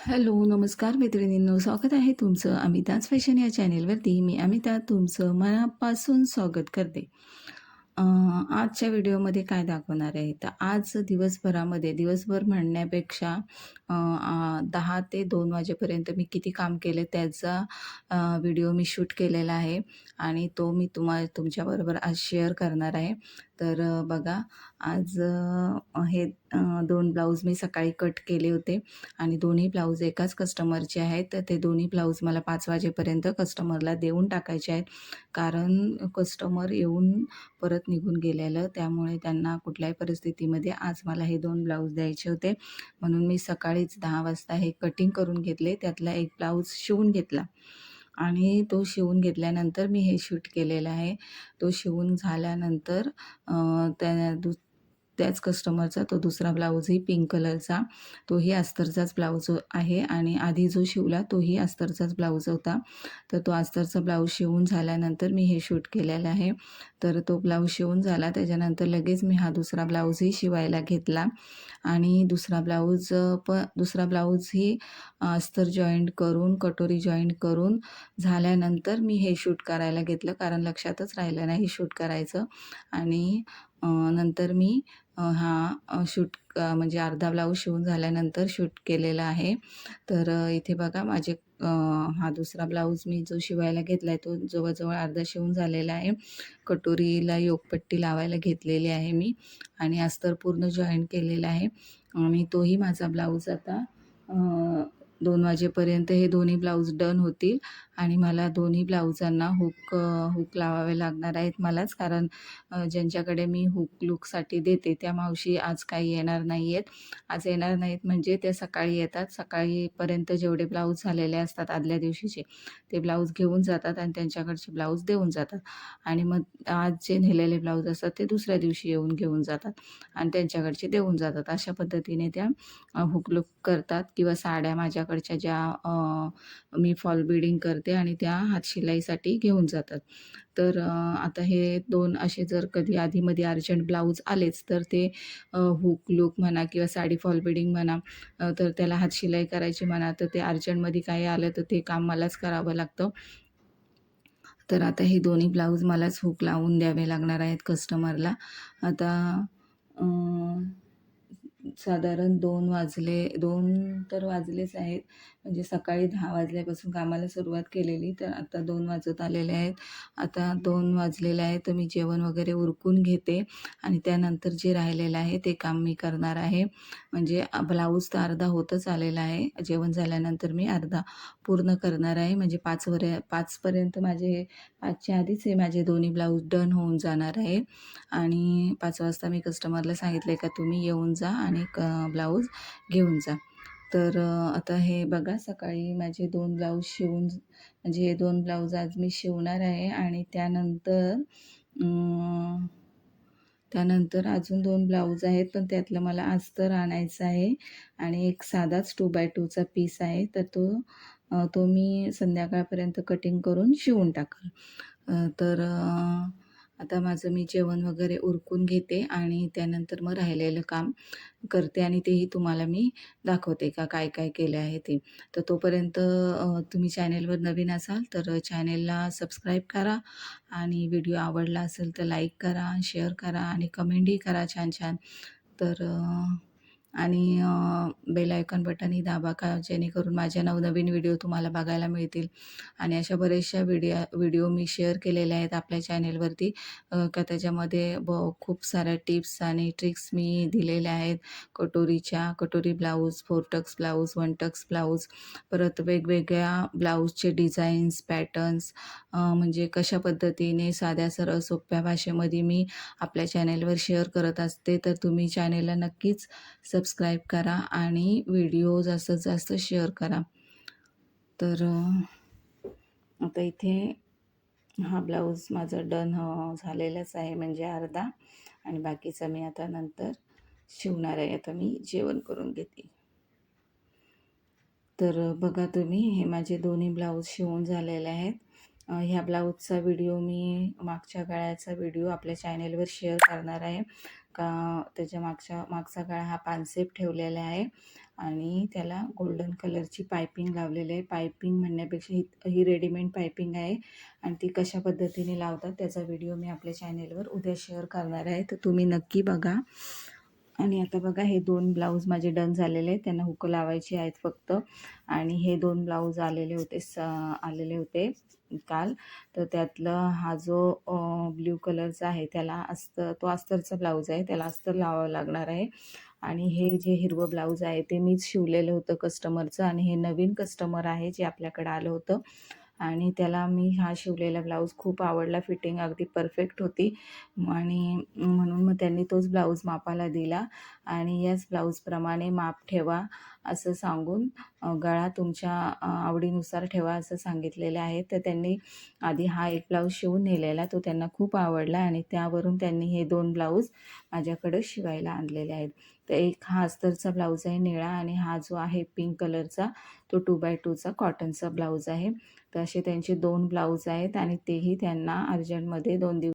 Hello नमस्कार मैत्रिणींनो स्वागत आहे तुमचं अमिताज फॅशन या चॅनेलवरती. मी अमिता तुमचं मनापासून स्वागत करते. आजच्या व्हिडिओमध्ये काय दाखवणार आहे? तर आज दिवसभरामध्ये दिवसभर म्हणण्यापेक्षा दहा ते दोन वाजेपर्यंत मी किती काम केले त्याचा व्हिडिओ मी शूट केलेला आहे. आणि तो मी तुम्हा तुमच्याबरोबर आज शेअर करणार आहे. तर बघा आज हे दोन ब्लाऊज मी सकाळी कट केले होते आणि दोन्ही ब्लाऊज एकाच कस्टमरचे आहेत. तर ते दोन्ही ब्लाऊज मला पाच वाजेपर्यंत कस्टमरला देऊन टाकायचे आहेत. कारण कस्टमर येऊन परत निघून गेलेलं त्यामुळे त्यांना कुठल्याही परिस्थितीमध्ये आज मला हे दोन ब्लाऊज द्यायचे होते. म्हणून मी सकाळीच दहा वाजता हे कटिंग करून घेतले. त्यातला एक ब्लाऊज शिवून घेतला. आणि तो शिवून घेतल्यानंतर मी हे शूट केलेलं आहे. तो शिवून झाल्यानंतर त्या दु त्याच कस्टमरचा तो दुसरा ब्लाऊजही पिंक कलरचा तोही अस्तरचाच ब्लाऊज आहे आणि आधी जो शिवला तोही अस्तरचाच ब्लाऊज होता. तर तो अस्तरचा ब्लाऊज शिवून झाल्यानंतर मी हे शूट केलेलं आहे. तर तो ब्लाऊज शिवून झाला त्याच्यानंतर लगेच मी हा दुसरा ब्लाऊजही शिवायला घेतला. आणि दुसरा ब्लाऊज प दुसरा ब्लाऊजही अस्तर जॉईंट करून कटोरी जॉईंट करून झाल्यानंतर मी हे शूट करायला घेतलं. कारण लक्षातच राहिलं नाही शूट करायचं. आणि नंतर मी हा शूट म्हणजे अर्धा ब्लाऊज शिवून झाल्यानंतर शूट केलेला आहे. तर इथे बघा माझे हा दुसरा ब्लाऊज मी जो शिवायला घेतला आहे तो जवळजवळ अर्धा शिवून झालेला आहे. कटोरीला योगपट्टी लावायला घेतलेली आहे मी आणि अस्तर पूर्ण जॉईन केलेला आहे. आणि तोही माझा ब्लाऊज आता दोन वाजेपर्यंत हे दोन्ही ब्लाऊज डन होतील आणि मला दोन्ही ब्लाऊजांना हुक हुक लावावे लागणार आहेत मलाच. कारण ज्यांच्याकडे मी हुक लुकसाठी देते त्या मावशी आज काही येणार नाही आहेत आज येणार नाहीत म्हणजे त्या सकाळी येतात. सकाळीपर्यंत जेवढे ब्लाऊज झालेले असतात आदल्या दिवशीचे ते ब्लाऊज घेऊन जातात आणि त्यांच्याकडचे ब्लाऊज देऊन जातात. आणि मग आज जे नेलेले ब्लाऊज असतात ते दुसऱ्या दिवशी येऊन घेऊन जातात आणि त्यांच्याकडचे देऊन जातात. अशा पद्धतीने त्या हुक लुक करतात किंवा साड्या माझ्या माझ्याकडच्या ज्या मी फॉल बिडिंग करते आणि त्या हातशिलाईसाठी घेऊन जातात. तर आता हे दोन असे जर कधी आधीमध्ये अर्जंट ब्लाऊज आलेच तर ते हुक लुक म्हणा किंवा साडी फॉल बिडिंग म्हणा तर त्याला हातशिलाई करायची म्हणा तर ते अर्जंटमध्ये काही आलं तर ते काम मलाच करावं लागतं. तर आता हे दोन्ही ब्लाऊज मलाच हुक लावून द्यावे लागणार आहेत कस्टमरला. आता साधारण दोन वाजले दोन तर वाजलेच आहेत. म्हणजे सकाळी दहा वाजल्यापासून कामाला सुरुवात केलेली तर आता दोन वाजत आलेले आहेत. आता दोन वाजलेले आहेत तर मी जेवण वगैरे उरकून घेते आणि त्यानंतर जे राहिलेलं आहे ते काम मी करणार आहे. म्हणजे ब्लाऊज तर अर्धा होतच आलेला आहे. जेवण झाल्यानंतर मी अर्धा पूर्ण करणार आहे. म्हणजे पाच वर पाचपर्यंत माझे पाचच्या आधीच हे माझे दोन्ही ब्लाऊज डन होऊन जाणार आहे. आणि पाच वाजता मी कस्टमरला सांगितलं आहे का तुम्ही येऊन जा आणि एक ब्लाऊज घेऊन जा. तर आता हे बघा सकाळी माझे दोन ब्लाऊज शिवून म्हणजे हे दोन ब्लाऊज आज मी शिवणार आहे आणि त्यानंतर त्यानंतर अजून दोन ब्लाऊज आहेत पण त्यातलं मला अस्तर आणायचं आहे आणि एक साधाच टू बाय टूचा पीस आहे तर तो तो मी संध्याकाळपर्यंत कटिंग करून शिवून टाकल. तर आता माझं मी जेवण वगैरे उरकून घेते आणि त्यानंतर मग राहिलेलं काम करते आणि तेही तुम्हाला मी दाखवते का काय काय केले आहे ते. तर तोपर्यंत तुम्ही चॅनेलवर नवीन असाल तर चॅनेलला सबस्क्राईब करा आणि व्हिडिओ आवडला असेल तर लाईक करा शेअर करा आणि कमेंटही करा छान छान. तर आणि बेल आयकॉन बटनही दाबा का? जेणेकरून माझ्या नवनवीन व्हिडिओ तुम्हाला बघायला मिळतील. आणि अशा बऱ्याचशा व्हिडिओ व्हिडिओ मी शेअर केलेल्या आहेत आपल्या चॅनेलवरती का त्याच्यामध्ये ब खूप साऱ्या टिप्स आणि ट्रिक्स मी दिलेल्या आहेत. कटोरीच्या कटोरी blouse four tucks blouse one tucks blouse परत वेगवेगळ्या ब्लाऊजचे डिझाईन्स पॅटर्न्स म्हणजे कशा पद्धतीने साध्या सरळ सोप्या भाषेमध्ये मी आपल्या चॅनेलवर शेअर करत असते तर तुम्ही चॅनेलला नक्कीच सबस्क्राईब करा आणि व्हिडिओ जास्तीत जास्त शेअर करा. तर आता इथे हा ब्लाऊज माझा डन झालेलाच आहे म्हणजे अर्धा. आणि बाकीचा मी आता नंतर शिवणार आहे. आता मी जेवण करून घेते. तर बघा तुम्ही हे माझे दोन्ही ब्लाऊज शिवून झालेले आहेत. ह्या ब्लाऊजचा व्हिडिओ मी मागच्या गळ्याचा व्हिडिओ आपल्या चॅनेलवर शेअर करणार आहे. का त्याच्या मागच्या मागचा गळा हा पानसेप ठेवलेला आहे आणि त्याला गोल्डन कलरची पायपिंग लावलेली आहे. पायपिंग म्हणण्यापेक्षा ही ही रेडीमेड पायपिंग आहे आणि ती कशा पद्धतीने लावतात त्याचा व्हिडिओ मी आपल्या चॅनेलवर उद्या शेअर करणार आहे. तर तुम्ही नक्की बघा. आणि आता बघा हे दोन ब्लाऊज माझे डन झालेले आहेत. त्यांना हुकं लावायची आहेत फक्त. आणि हे दोन ब्लाऊज आलेले होते स आलेले होते. काल तर त्यातलं हा जो ब्ल्यू कलरचा आहे त्याला अस्तर तो अस्तरचा ब्लाऊज आहे त्याला अस्तर लावावं लागणार आहे. आणि हे जे हिरवं ब्लाऊज आहे ते मीच शिवलेलं होतं कस्टमरचं आणि हे नवीन कस्टमर आहे जे आपल्याकडे आलं होतं. आणि त्याला मी हा शिवलेला ब्लाऊज खूप आवडला फिटिंग अगदी परफेक्ट होती. आणि म्हणून मग त्यांनी तोच ब्लाऊज मापाला दिला. आणि याच ब्लाऊजप्रमाणे माप ठेवा. असं सांगून गळा तुमच्या आवडीनुसार ठेवा असं सांगितलेलं आहे. तर त्यांनी आधी हा एक ब्लाऊज शिवून नेलेला तो त्यांना खूप आवडला आणि त्यावरून त्यांनी हे दोन ब्लाऊज माझ्याकडे शिवायला आणलेले आहेत. तर एक हा अस्तरचा ब्लाऊज आहे निळा आणि हा जो आहे पिंक कलरचा तो टू बाय टूचा कॉटनचा ब्लाऊज आहे. तर असे त्यांचे दोन ब्लाऊज आहेत आणि तेही त्यांना अर्जंटमध्ये दोन दिवस